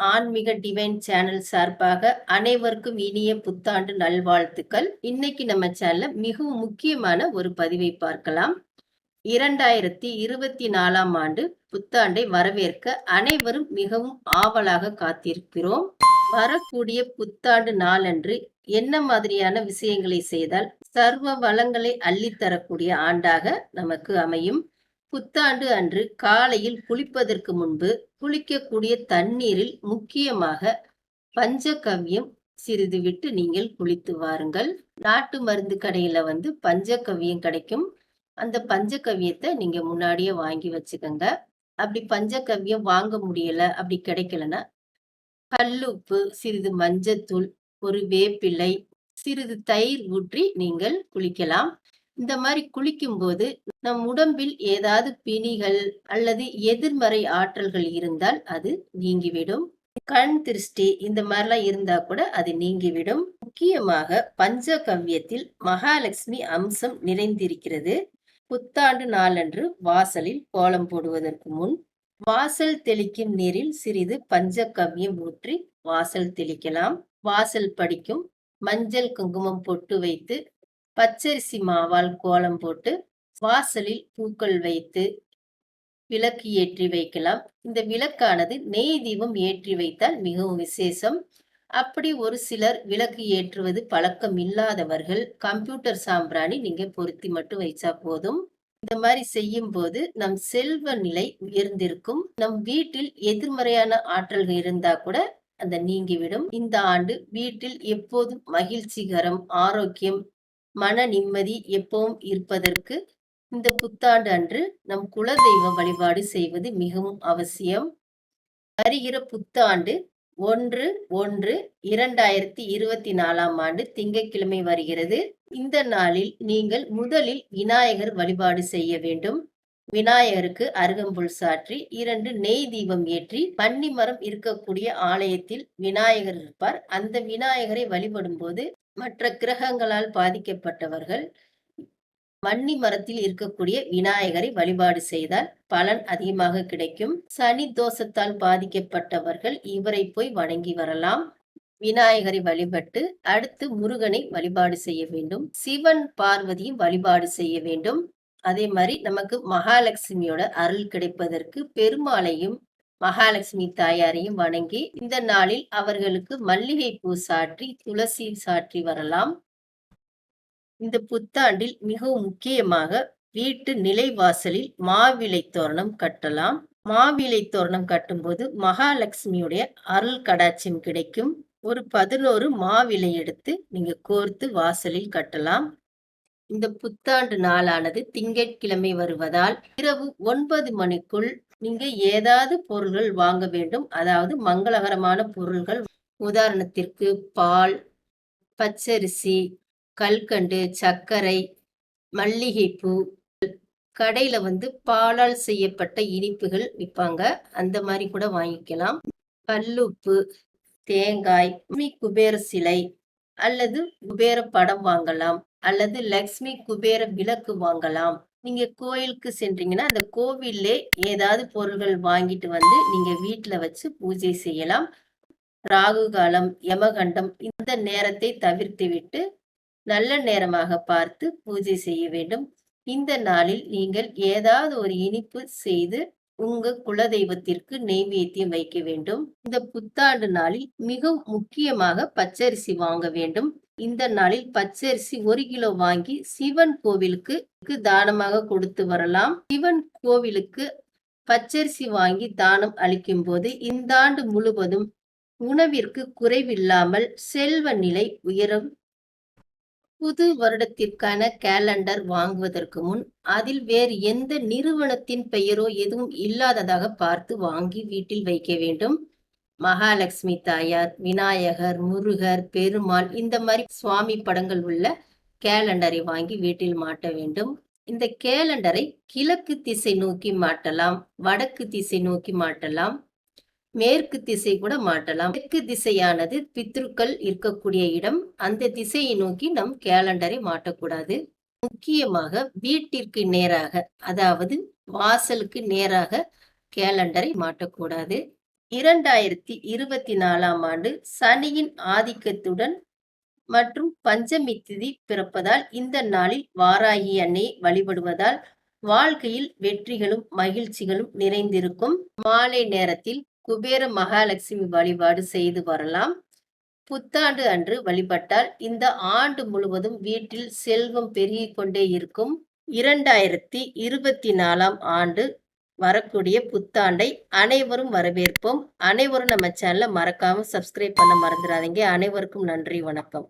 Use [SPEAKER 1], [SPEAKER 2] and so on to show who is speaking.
[SPEAKER 1] ஆன்மீக divine channel சார்பாக அனைவருக்கும் இனிய புத்தாண்டு நல்வாழ்த்துக்கள். இன்னைக்கு நம்ம சேனல்ல மிகவும் முக்கியமான ஒரு பதிவை பார்க்கலாம். இரண்டாயிரத்தி இருபத்தி நாலாம் ஆண்டு புத்தாண்டை வரவேற்க அனைவரும் மிகவும் ஆவலாக காத்திருக்கிறோம். வரக்கூடிய புத்தாண்டு நாளன்று என்ன மாதிரியான விஷயங்களை செய்தால் சர்வ வளங்களை அள்ளித்தரக்கூடிய ஆண்டாக நமக்கு அமையும்? புத்தாண்டு அன்று காலையில் குளிப்பதற்கு முன்பு குளிக்கக்கூடிய தண்ணீரில் முக்கியமாக பஞ்சகவ்யம் சிறிது விட்டு நீங்கள் குளித்து வாருங்கள். நாட்டு மருந்து கடையில வந்து பஞ்சகவ்யம் கிடைக்கும். அந்த பஞ்சகவ்யத்தை நீங்க முன்னாடியே வாங்கி வச்சுக்கோங்க. அப்படி பஞ்சகவ்யம் வாங்க முடியல அப்படி கிடைக்கலன்னா கல்லுப்பு சிறிது மஞ்சத்தூள் ஒரு வேப்பிலை சிறிது தயிர் ஊற்றி நீங்கள் குளிக்கலாம். இந்த மாதிரி குளிக்கும்போது நம் உடம்பில் ஏதாவது பிணிகள் அல்லது எதிர்மறை ஆற்றல்கள் இருந்தால் அது நீங்கிவிடும். கண் திருஷ்டி இந்த மாதிரிலாம் இருந்தா கூட அது நீங்கிவிடும். முக்கியமாக பஞ்சகவ்யத்தில் மகாலட்சுமி அம்சம் நிறைந்திருக்கிறது. புத்தாண்டு நாளன்று வாசலில் கோலம் போடுவதற்கு முன் வாசல் தெளிக்கும் நீரில் சிறிது பஞ்சகவ்யம் ஊற்றி வாசல் தெளிக்கலாம். வாசல் படிக்கும் மஞ்சள் குங்குமம் பொட்டு வைத்து பச்சரிசி மாவால் கோலம் போட்டு வாசலில் பூக்கள் வைத்து விளக்கு ஏற்றி வைக்கலாம். இந்த விளக்கானது நெய் தீபம் ஏற்றி வைத்தால் மிகவும் விசேஷம். அப்படி ஒரு சிலர் விளக்கு ஏற்றுவது பழக்கம் இல்லாதவர்கள் கம்ப்யூட்டர் சாம்பிராணி நீங்க பொருத்தி மட்டும் வைச்சா போதும். இந்த மாதிரி செய்யும் போது நம் செல்வ நிலை உயர்ந்திருக்கும். நம் வீட்டில் எதிர்மறையான ஆற்றல்கள் இருந்தா கூட அந்த நீங்கிவிடும். இந்த ஆண்டு வீட்டில் எப்போதும் மகிழ்ச்சிகரம் ஆரோக்கியம் மன நிம்மதி எப்பவும் இருப்பதற்கு இந்த புத்தாண்டு அன்று நம் குலதெய்வ வழிபாடு செய்வது மிகவும் அவசியம். வருகிற புத்தாண்டு ஒன்று ஒன்று இரண்டாயிரத்தி இருபத்தி நாலாம் ஆண்டு திங்கட்கிழமை வருகிறது. இந்த நாளில் நீங்கள் முதலில் விநாயகர் வழிபாடு செய்ய வேண்டும். விநாயகருக்கு அருகம்புல் சாற்றி இரண்டு நெய் தீபம் ஏற்றி பன்னி மரம் இருக்கக்கூடிய ஆலயத்தில் விநாயகர் இருப்பார். அந்த விநாயகரை வழிபடும் போது மற்ற கிரகங்களால் பாதிக்கப்பட்டவர்கள் வன்னி மரத்தில் இருக்கக்கூடிய விநாயகரை வழிபாடு செய்தால் பலன் அதிகமாக கிடைக்கும். சனி தோஷத்தால் பாதிக்கப்பட்டவர்கள் இவரை போய் வணங்கி வரலாம். விநாயகரை வழிபட்டு அடுத்து முருகனை வழிபாடு செய்ய வேண்டும். சிவன் பார்வதியும் வழிபாடு செய்ய வேண்டும். அதே மாதிரி நமக்கு மகாலட்சுமியோட அருள் கிடைப்பதற்கு பெருமாளையும் மகாலட்சுமி தாயாரையும் வணங்கி இந்த நாளில் அவர்களுக்கு மல்லிகை பூ சாற்றி துளசி சாற்றி வரலாம். இந்த புத்தாண்டில் மிகவும் முக்கியமாக வீட்டு நிலைவாசலில் மாவிலை தோரணம் கட்டலாம். மாவிலை தோரணம் கட்டும்போது மகாலட்சுமியுடைய அருள் கடாட்சியம் கிடைக்கும். ஒரு பதினோரு மாவிலை எடுத்து நீங்க கோர்த்து வாசலில் கட்டலாம். இந்த புத்தாண்டு நாளானது திங்கட்கிழமை வருவதால் இரவு ஒன்பது மணிக்குள் நீங்க ஏதாவது பொருள்கள் வாங்க வேண்டும். அதாவது மங்களகரமான பொருள்கள் உதாரணத்திற்கு பால் பச்சரிசி கல்கண்டு சர்க்கரை மல்லிகைப்பூ கடையில வந்து பாலால் செய்யப்பட்ட இனிப்புகள் விற்பாங்க அந்த மாதிரி கூட வாங்கிக்கலாம். கல்லுப்பு தேங்காய் குபேர சிலை அல்லது குபேர படம் வாங்கலாம். அல்லது லக்ஷ்மி குபேர விளக்கு வாங்கலாம். நீங்க கோயிலுக்கு சென்றீங்கன்னா அந்த கோவில்லே ஏதாவது பொருள்கள் வாங்கிட்டு வந்து நீங்க வீட்டுல வச்சு பூஜை செய்யலாம். ராகு காலம் யமகண்டம் இந்த நேரத்தை தவிர்த்து விட்டு நல்ல நேரமாக பார்த்து பூஜை செய்ய வேண்டும். இந்த நாளில் நீங்கள் ஏதாவது ஒரு இனிப்பு செய்து உங்க குலதெய்வத்திற்கு நெய்வேத்தியம் வைக்க வேண்டும். இந்த புத்தாண்டு நாளில் மிக முக்கியமாக பச்சரிசி வாங்க வேண்டும். இந்த நாளில் பச்சரிசி ஒரு கிலோ வாங்கி சிவன் கோவிலுக்கு தானமாக கொடுத்து வரலாம். சிவன் கோவிலுக்கு பச்சரிசி வாங்கி தானம் அளிக்கும் போது இந்த ஆண்டு முழுவதும் உணவிற்கு குறைவில்லாமல் செல்வ நிலை உயரும் புது வருடத்திற்கான கேலண்டர் வாங்குவதற்கு முன் அதில் வேறு எந்த நிறுவனத்தின் பெயரோ எதுவும் இல்லாததாக பார்த்து வாங்கி வீட்டில் வைக்க வேண்டும். மகாலட்சுமி தாயார் விநாயகர் முருகர் பெருமாள் இந்த மாதிரி சுவாமி படங்கள் உள்ள கேலண்டரை வாங்கி வீட்டில் மாட்ட வேண்டும். இந்த கேலண்டரை கிழக்கு திசை நோக்கி மாட்டலாம் வடக்கு திசை நோக்கி மாட்டலாம். மேற்கு திசை கூட மாட்டலாம். மேற்கு திசையானது பித்ருக்கள் இருக்கக்கூடிய இடம். அந்த திசையை நோக்கி நம் கேலண்டரை மாட்டக்கூடாது. முக்கியமாக வீட்டிற்கு நேராக அதாவது வாசலுக்கு நேராக கேலண்டரை மாட்டக்கூடாது. இரண்டாயிரத்தி இருபத்தி நாலாம் ஆண்டு சனியின் ஆதிக்கத்துடன் மற்றும் பஞ்சமி திதி பிறப்பதால் இந்த நாளில் வாராகி அன்னையை வழிபடுவதால் வாழ்க்கையில் வெற்றிகளும் மகிழ்ச்சிகளும் நிறைந்திருக்கும். மாலை நேரத்தில் குபேர மகாலட்சுமி வழிபாடு செய்து வரலாம். புத்தாண்டு அன்று வழிபட்டால் இந்த ஆண்டு முழுவதும் வீட்டில் செல்வம் பெருகிக் கொண்டே இருக்கும். இரண்டாயிரத்தி இருபத்தி நாலாம் ஆண்டு வரக்கூடிய புத்தாண்டை அனைவரும் வரவேற்போம். அனைவரும் நம்ம சேனலை மறக்காம சப்ஸ்கிரைப் பண்ண மறந்துடாதீங்க. அனைவருக்கும் நன்றி வணக்கம்.